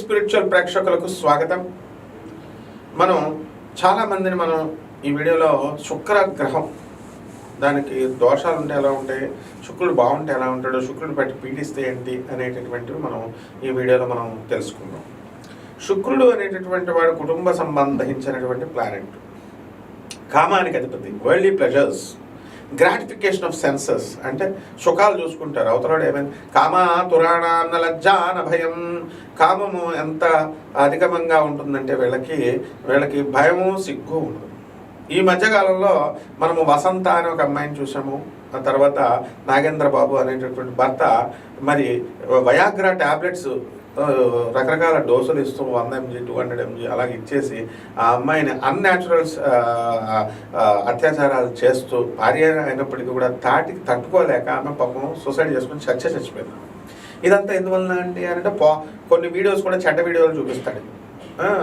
Spiritual ప్రేక్షకులకు స్వాగతం. మనం చాలామందిని మనం ఈ వీడియోలో శుక్ర గ్రహం దానికి దోషాలు ఉంటే ఎలా ఉంటాయి శుక్రుడు బాగుంటే ఎలా ఉంటాడో శుక్రుడు బట్టి పీడిస్తే ఏంటి అనేటటువంటివి మనం ఈ వీడియోలో మనం తెలుసుకుందాం. శుక్రుడు అనేటటువంటి వాడు కుటుంబ సంబంధించినటువంటి ప్లానెట్ కామానికి అధిపతి worldly pleasures gratification of senses అంటే సుఖాలు చూసుకుంటారు. అవతలడు ఏమైంది? కామ తురాణ లజ్జాన భయం. కామము ఎంత అధికమంగా ఉంటుందంటే వీళ్ళకి వీళ్ళకి భయము సిగ్గు ఉండదు. ఈ మధ్యకాలంలో మనము వసంత అనే ఒక అమ్మాయిని చూసాము. ఆ తర్వాత నాగేంద్ర బాబు అనేటటువంటి భర్త మరి వయాగ్రా ట్యాబ్లెట్స్ రకరకాల డోసులు ఇస్తూ వంద ఎంజీ టూ హండ్రెడ్ ఎంజీ అలాగే ఇచ్చేసి ఆ అమ్మాయిని అన్యాచురల్స్ అత్యాచారాలు చేస్తూ భార్య అయినప్పటికీ కూడా తాటికి తట్టుకోలేక ఆమె పాపం సూసైడ్ చేసుకుని చచ్చ చచ్చిపోయింది. ఇదంతా ఎందువలన అండి అంటే పో కొన్ని వీడియోస్ కూడా చెడ్డ వీడియోలు చూపిస్తాడు.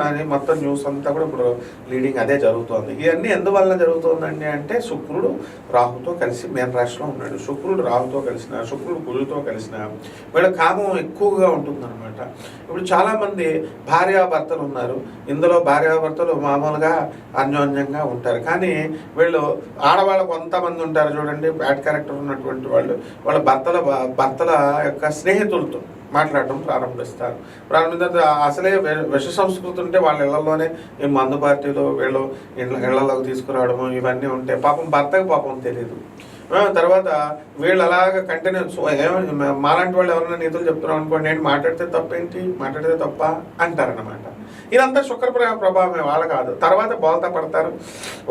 అని మొత్తం న్యూస్ అంతా కూడా ఇప్పుడు లీడింగ్ అదే జరుగుతోంది. ఇవన్నీ ఎందువలన జరుగుతుందండి అంటే శుక్రుడు రాహుతో కలిసి మేన రాశిలో ఉన్నాడు. శుక్రుడు రాహుతో కలిసిన శుక్రుడు గురుతో కలిసిన వీళ్ళ కామం ఎక్కువగా ఉంటుందన్నమాట. ఇప్పుడు చాలామంది భార్యాభర్తలు ఉన్నారు. ఇందులో భార్యాభర్తలు మామూలుగా అన్యోన్యంగా ఉంటారు. కానీ వీళ్ళు ఆడవాళ్ళు కొంతమంది ఉంటారు చూడండి బ్యాడ్ క్యారెక్టర్ ఉన్నటువంటి వాళ్ళు వాళ్ళ భర్తల భర్తల యొక్క స్నేహితులతో. మాట్లాడటం ప్రారంభిస్తారు. ప్రారంభించిన అసలే విష సంస్కృతి ఉంటే వాళ్ళ ఇళ్ళలోనే ఈ మందు పార్టీలు వీళ్ళు ఇళ్ళ ఇళ్ళలోకి తీసుకురావడము ఇవన్నీ ఉంటే పాపం భర్తకు పాపం తెలియదు తర్వాత వీళ్ళు అలాగ కంటిన్యూస్ మాలాంటి వాళ్ళు ఎవరైనా నీతులు చెప్తున్నాం అనుకోండి నేను మాట్లాడితే తప్పేంటి? మాట్లాడితే తప్ప? అంటారనమాట ఇదంతా శుక్ర ప్రభావం ప్రభావమే వాళ్ళ కాదు. తర్వాత బోల్తా పడతారు.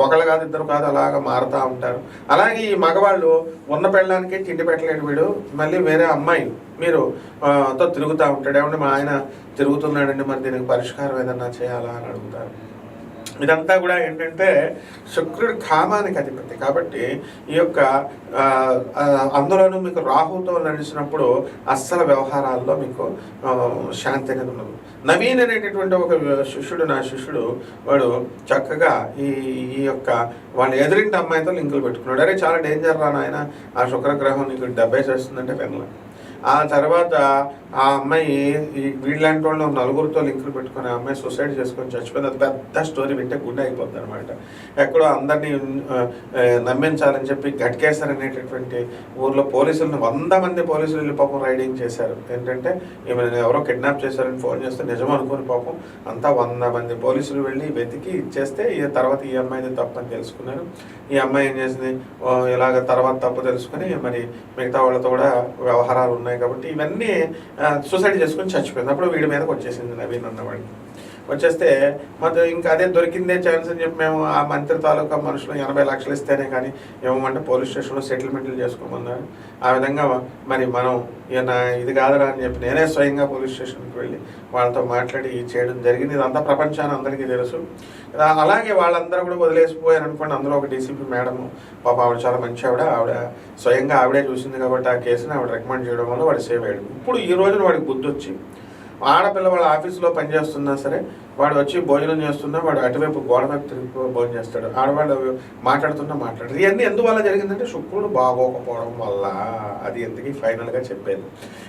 ఒకళ్ళు కాదు ఇద్దరు కాదు అలాగ మారుతూ ఉంటారు. అలాగే ఈ మగవాళ్ళు ఉన్న పెళ్ళడానికి తిండి పెట్టలేడు వీడు. మళ్ళీ వేరే అమ్మాయి మీరు తో తిరుగుతూ ఉంటాడు. ఏమంటే మా ఆయన తిరుగుతున్నాడండి మరి దీనికి పరిష్కారం ఏదన్నా చేయాలా అని అడుగుతారు. ఇదంతా కూడా ఏంటంటే శుక్రుడు కామానికి అధిపతి. కాబట్టి ఈ యొక్క అందులోనూ మీకు రాహుతో నడిచినప్పుడు అస్సలు వ్యవహారాల్లో మీకు శాంతి అనేది ఉండదు. నవీన్ అనేటటువంటి ఒక శిష్యుడు నా శిష్యుడు వాడు చక్కగా ఈ ఈ యొక్క వాళ్ళు ఎదురింటి అమ్మాయితో లింకులు పెట్టుకున్నాడు. అరే చాలా డేంజర్ రా నాయన. ఆ శుక్రగ్రహం నీకు డబ్బే చేస్తుందంటే వినలే ఆ తర్వాత ఆ అమ్మాయి ఈ వీళ్ళంటి వాళ్ళు నలుగురితో లింకులు పెట్టుకుని ఆ అమ్మాయి సూసైడ్ చేసుకొని చచ్చిపోయింది. అది పెద్ద స్టోరీ వింటే గుండె అయిపోద్ది అనమాట ఎక్కడో అందరినీ నమ్మించాలని చెప్పి గట్కేశారనేటటువంటి ఊర్లో పోలీసులను వంద మంది పోలీసులు వెళ్ళి పాపం రైడింగ్ చేశారు. ఏంటంటే ఈమెను ఎవరో కిడ్నాప్ చేశారని ఫోన్ చేస్తే నిజం అనుకుని పాపం అంతా వంద మంది పోలీసులు వెళ్ళి వెతికి ఇచ్చేస్తే ఈ తర్వాత ఈ అమ్మాయిది తప్పని తెలుసుకున్నారు. ఈ అమ్మాయి ఏం చేసింది? ఇలాగ తర్వాత తప్పు తెలుసుకుని మరి మిగతా వాళ్ళతో కూడా వ్యవహారాలు ఉన్నాయి. కాబట్టి ఇవన్నీ సూసైడ్ చేసుకుని చచ్చిపోయింది. అప్పుడు వీడి మీదకి వచ్చేసింది నవీన్ అన్నవాడికి వచ్చేస్తే మొత్తం ఇంకా అదే దొరికిందే ఛాన్స్ అని చెప్పి మేము ఆ మంత్రి తాలూకా మనుషులు ఎనభై లక్షలు ఇస్తేనే కానీ ఏమంటే పోలీస్ స్టేషన్లో సెటిల్మెంట్లు చేసుకోమన్నారు. ఆ విధంగా మరి మనం ఈయన ఇది కాదురా అని చెప్పి నేనే స్వయంగా పోలీస్ స్టేషన్కి వెళ్ళి వాళ్ళతో మాట్లాడి చేయడం జరిగింది. ఇదంతా ప్రపంచాన్ని అందరికీ తెలుసు. అలాగే వాళ్ళందరూ కూడా వదిలేసిపోయారు అనుకోండి. అందులో ఒక డీసీపీ మేడం పాప ఆవిడ చాలా మంచి ఆవిడ. ఆవిడ స్వయంగా ఆవిడే చూసింది కాబట్టి ఆ కేసుని ఆవిడ రికమెండ్ చేయడం వల్ల వాడు సేవ్ అయ్యాడు. ఇప్పుడు ఈ రోజున వాడికి బుద్ధి వచ్చింది ఆడపిల్ల వాళ్ళ ఆఫీసులో పనిచేస్తున్నా సరే వాడు వచ్చి భోజనం చేస్తున్నా వాడు అటువైపు గోడ వైపు తిరిగి భోజనం చేస్తాడు. ఆడవాళ్ళు మాట్లాడుతున్నా మాట్లాడరు. ఇవన్నీ ఎందువల్ల జరిగిందంటే శుక్రుడు బాగోకపోవడం వల్ల. అది ఎందుకు ఫైనల్గా చెప్పేది.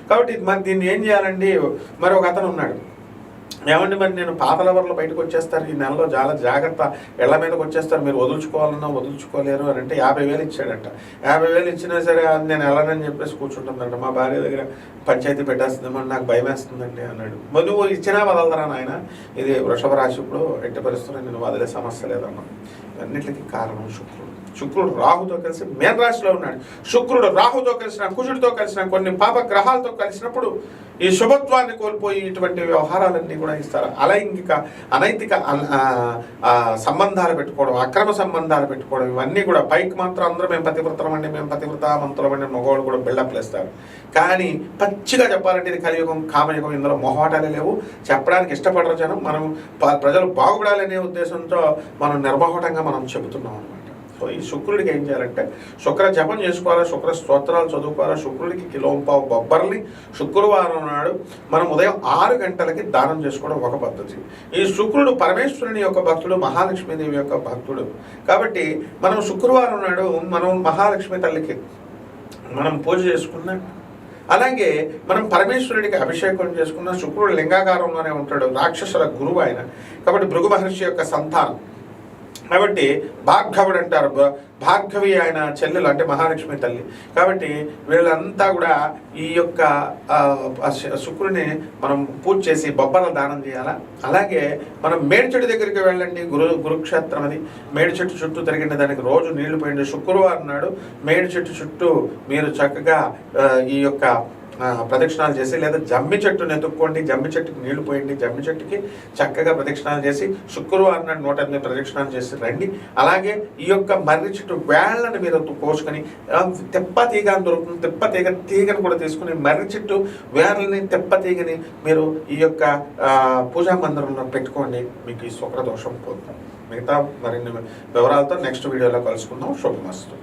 కాబట్టి మరి దీన్ని ఏం చేయాలండి? మరి ఒక అతను ఉన్నాడు. ఏమండి మరి నేను పాత లవర్లు బయటకు వచ్చేస్తారు ఈ నెలలో చాలా జాగ్రత్త ఇళ్ళ మీదకి వచ్చేస్తారు మీరు వదులుచుకోవాలన్నా వదులుచుకోలేరు అని అంటే యాభై వేలు ఇచ్చాడంట. యాభై వేలు ఇచ్చినా సరే అది నేను వెళ్ళనని చెప్పేసి కూర్చుంటుందంట. మా భార్య దగ్గర పంచాయతీ పెట్టేస్తుందేమో నాకు భయం వేస్తుందండి అన్నాడు. మరి నువ్వు ఇచ్చినా వదలదరా నాయన. ఇది వృషభ రాశి ఇప్పుడు ఎట్టి పరిస్థితుల్లో నేను వదిలే సమస్య లేదన్నా అన్నిటికీ కారణం శుక్రుడు. శుక్రుడు రాహుతో కలిసి మేన రాశిలో ఉన్నాడు. శుక్రుడు రాహుతో కలిసిన కుజుడితో కలిసిన కొన్ని పాప గ్రహాలతో కలిసినప్పుడు ఈ శుభత్వాన్ని కోల్పోయి ఇటువంటి వ్యవహారాలన్నీ కూడా ఇస్తారు? అలైంగిక అనైతిక సంబంధాలు పెట్టుకోవడం అక్రమ సంబంధాలు పెట్టుకోవడం ఇవన్నీ కూడా పైకి మాత్రం అందరూ మేము పతివ్రతం అండి మేము పతివ్రత మంత్రులం అండి మగవాళ్ళు కూడా బిల్డప్లు ఇస్తారు కానీ పచ్చిగా చెప్పాలంటే ఇది కలియుగం కామయుగం ఇందులో మొహమాటాలే లేవు. చెప్పడానికి ఇష్టపడరు జనం. మనం ప్రజలు బాగుపడాలనే ఉద్దేశంతో మనం నిర్మోహటంగా మనం చెబుతున్నాం. సో ఈ శుక్రుడికి ఏం చేయాలంటే శుక్ర జపం చేసుకోవాలా శుక్ర స్తోత్రాలు చదువుకోవాలా శుక్రుడికి కిలోంపావు బొబ్బర్ని శుక్రవారం నాడు మనం ఉదయం ఆరు గంటలకి దానం చేసుకోవడం ఒక పద్ధతి. ఈ శుక్రుడు పరమేశ్వరుని యొక్క భక్తుడు మహాలక్ష్మీదేవి యొక్క భక్తుడు. కాబట్టి మనం శుక్రవారం నాడు మనం మహాలక్ష్మి తల్లికి మనం పూజ చేసుకున్నాం. అలాగే మనం పరమేశ్వరుడికి అభిషేకం చేసుకున్న. శుక్రుడు లింగాకారంలోనే ఉంటాడు రాక్షసుల గురువు ఆయన. కాబట్టి భృగు మహర్షి యొక్క సంతానం. కాబట్టి భార్గవుడు అంటారు. భ- భార్గవి ఆయన చెల్లెలు అంటే మహాలక్ష్మి తల్లి. కాబట్టి వీళ్ళంతా కూడా ఈ యొక్క శుక్రుని మనం పూజ చేసి బొబ్బల దానం చేయాలా? అలాగే మనం మేడిచెట్టు దగ్గరికి వెళ్ళండి. గురు గురుక్షేత్రం అది. మేడి చెట్టు చుట్టూ తిరిగిన దానికి రోజు నీళ్ళు పోయండి. శుక్రవారం నాడు మేడిచెట్టు చుట్టూ మీరు చక్కగా ఈ యొక్క ప్రదక్షిణాలు చేసి లేదా జమ్మి చెట్టుని ఎత్తుక్కోండి జమ్మి చెట్టుకి నీళ్ళు పోయండి జమ్మి చెట్టుకి చక్కగా ప్రదక్షిణాలు చేసి శుక్రవారం నాడు నూట ఎనిమిది ప్రదక్షిణాలు చేసి రండి. అలాగే ఈ యొక్క మర్రి చెట్టు వేళ్ళను మీరు కోసుకొని తెప్ప తీగ అని దొరుకుతుంది తెప్ప తీగ తీగను కూడా తీసుకుని మర్రి చెట్టు వేళ్ళని తెప్ప తీగని మీరు ఈ యొక్క పూజా మందిరంలో పెట్టుకోండి. మీకు ఈ శుక్రదోషం పోతుంది. మిగతా మరిన్ని వివరాలతో నెక్స్ట్ వీడియోలో కలుసుకుందాం. శుభమస్తు.